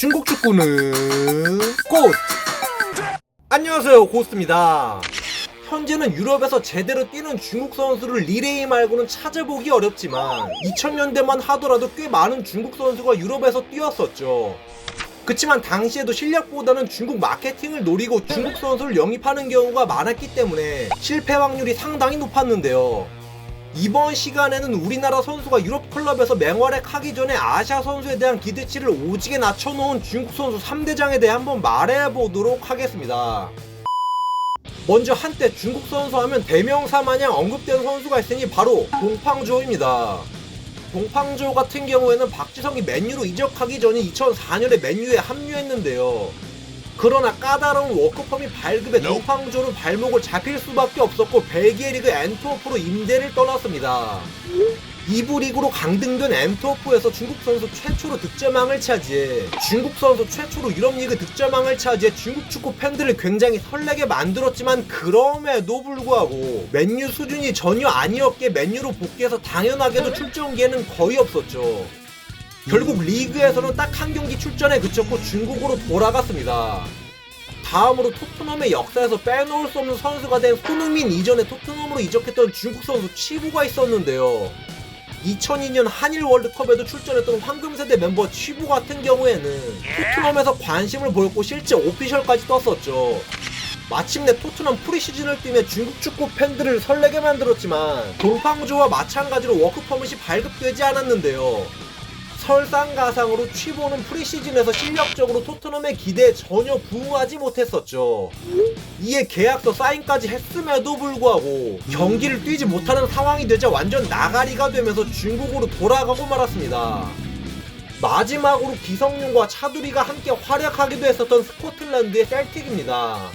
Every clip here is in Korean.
중국 축구는 꽃! 안녕하세요 고스트입니다. 현재는 유럽에서 제대로 뛰는 중국 선수를 리레이 말고는 찾아보기 어렵지만 2000년대만 하더라도 꽤 많은 중국 선수가 유럽에서 뛰었었죠. 그치만 당시에도 실력보다는 중국 마케팅을 노리고 중국 선수를 영입하는 경우가 많았기 때문에 실패 확률이 상당히 높았는데요 이번 시간에는 우리나라 선수가 유럽 클럽에서 맹활약하기 전에 아시아 선수에 대한 기대치를 오지게 낮춰놓은 중국 선수 3대장에 대해 한번 말해보도록 하겠습니다. 먼저 한때 중국 선수 하면 대명사 마냥 언급된 선수가 있으니 바로 동팡조입니다. 동팡조 같은 경우에는 박지성이 맨유로 이적하기 전에 2004년에 맨유에 합류했는데요. 그러나 까다로운 워크펌이 발급에 동팡조는 발목을 잡힐 수밖에 없었고 벨기에 리그 엔트워프로 임대를 떠났습니다. 2부 리그로 강등된 엔트워프에서 중국 선수 최초로 득점왕을 차지해 중국 선수 최초로 유럽 리그 득점왕을 차지해 중국 축구 팬들을 굉장히 설레게 만들었지만 그럼에도 불구하고 맨유 수준이 전혀 아니었기에 맨유로 복귀해서 당연하게도 출전 기회는 거의 없었죠. 결국 리그에서는 딱 한 경기 출전에 그쳤고 중국으로 돌아갔습니다. 다음으로 토트넘의 역사에서 빼놓을 수 없는 선수가 된 손흥민 이전에 토트넘으로 이적했던 중국 선수 치부가 있었는데요. 2002년 한일 월드컵에도 출전했던 황금세대 멤버 치부 같은 경우에는 토트넘에서 관심을 보였고 실제 오피셜까지 떴었죠. 마침내 토트넘 프리시즌을 뛰며 중국 축구 팬들을 설레게 만들었지만 동팡조와 마찬가지로 워크퍼밋이 발급되지 않았는데요. 설상가상으로 취보는 프리시즌에서 실력적으로 토트넘의 기대에 전혀 부응하지 못했었죠. 이에 계약서 사인까지 했음에도 불구하고 경기를 뛰지 못하는 상황이 되자 완전 나가리가 되면서 중국으로 돌아가고 말았습니다. 마지막으로 기성용과 차두리가 함께 활약하기도 했었던 스코틀랜드의 셀틱입니다.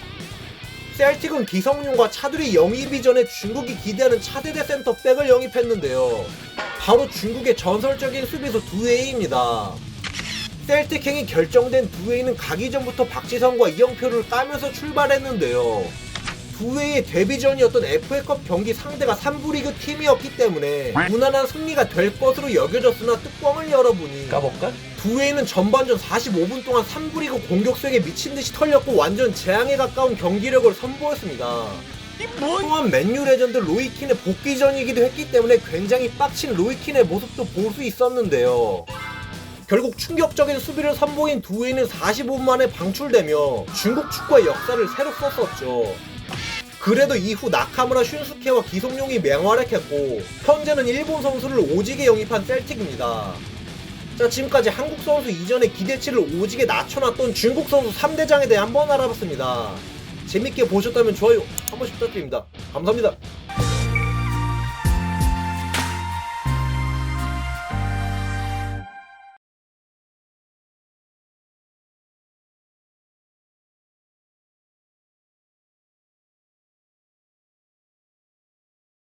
셀틱은 기성용과 차두리 영입 이전에 중국이 기대하는 차세대 센터백을 영입했는데요. 바로 중국의 전설적인 수비수 두웨이입니다. 셀틱행이 결정된 두웨이는 가기 전부터 박지성과 이영표를 까면서 출발했는데요. 두웨이의 데뷔전이었던 FA컵 경기 상대가 3부 리그 팀이었기 때문에 무난한 승리가 될 것으로 여겨졌으나 뚜껑을 열어보니 까볼까? 두웨이는 전반전 45분 동안 3부 리그 공격수에게 미친 듯이 털렸고 완전 재앙에 가까운 경기력을 선보였습니다. 또한 맨유 레전드 로이킨의 복귀전이기도 했기 때문에 굉장히 빡친 로이킨의 모습도 볼 수 있었는데요. 결국 충격적인 수비를 선보인 두웨이는 45분 만에 방출되며 중국 축구의 역사를 새로 썼었죠. 그래도 이후 나카무라 슌스케와 기성용이 맹활약했고 현재는 일본 선수를 오지게 영입한 셀틱입니다. 자 지금까지 한국 선수 이전의 기대치를 오지게 낮춰놨던 중국 선수 3대장에 대해 한번 알아봤습니다. 재밌게 보셨다면 좋아요 한 번씩 부탁드립니다. 감사합니다.